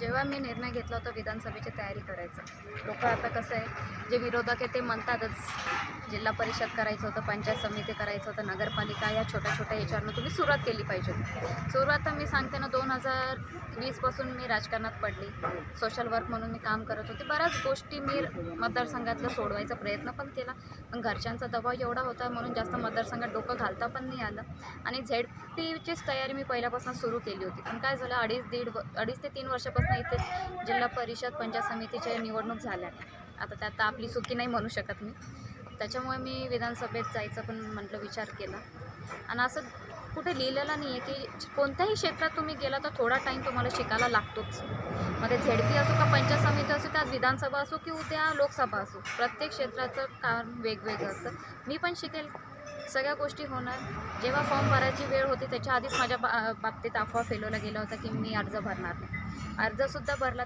जेव्हा मी निर्णय घेतला होता विधानसभेची तयारी करायचं लोक आता कसं आहे जे विरोधक आहे ते म्हणतातच जिल्हा परिषद करायचं होतं पंचायत समिती करायचं होतं नगरपालिका या छोट्या छोट्या याच्यावरनं तुम्ही सुरुवात केली पाहिजे. सुरुवात तर मी सांगते ना दोन हजार वीसपासून मी राजकारणात पडली. सोशल वर्क म्हणून मी काम करत होते. बऱ्याच गोष्टी मी मतदारसंघातलं सोडवायचा प्रयत्न पण केला. पण घरच्यांचा दबाव एवढा होता म्हणून जास्त मतदारसंघात डोकं घालता पण नाही आलं. आणि झेड पीचीच तयारी मी पहिल्यापासून सुरू केली होती. पण काय झालं अडीच दीड व- अडीच ते तीन वर्षापासून इथे जिल्हा परिषद पंचायत समितीच्या निवडणूक झाल्या. आता त्यात आपली चुकी नाही म्हणू शकत मी. त्याच्यामुळे मी विधानसभेत जायचं पण म्हटलं विचार केला. आणि असं कुठे लिहिलेलं नाही आहे की कोणत्याही क्षेत्रात तुम्ही गेला तर थोडा टाईम तुम्हाला शिकायला लागतोच. मग ते झेडपी असो का पंचायत समिती असो त्यात विधानसभा असो की उद्या लोकसभा असो प्रत्येक क्षेत्राचं काम वेगवेगळं असतं. मी पण शिकेल. सगळ्या गोष्टी होणार. जेव्हा फॉर्म भरायची वेळ होती त्याच्या आधीच माझ्या बा बाबतीत अफवा फेलवला गेला होता की मी अर्ज भरणार नाही. अर्जसुद्धा भरला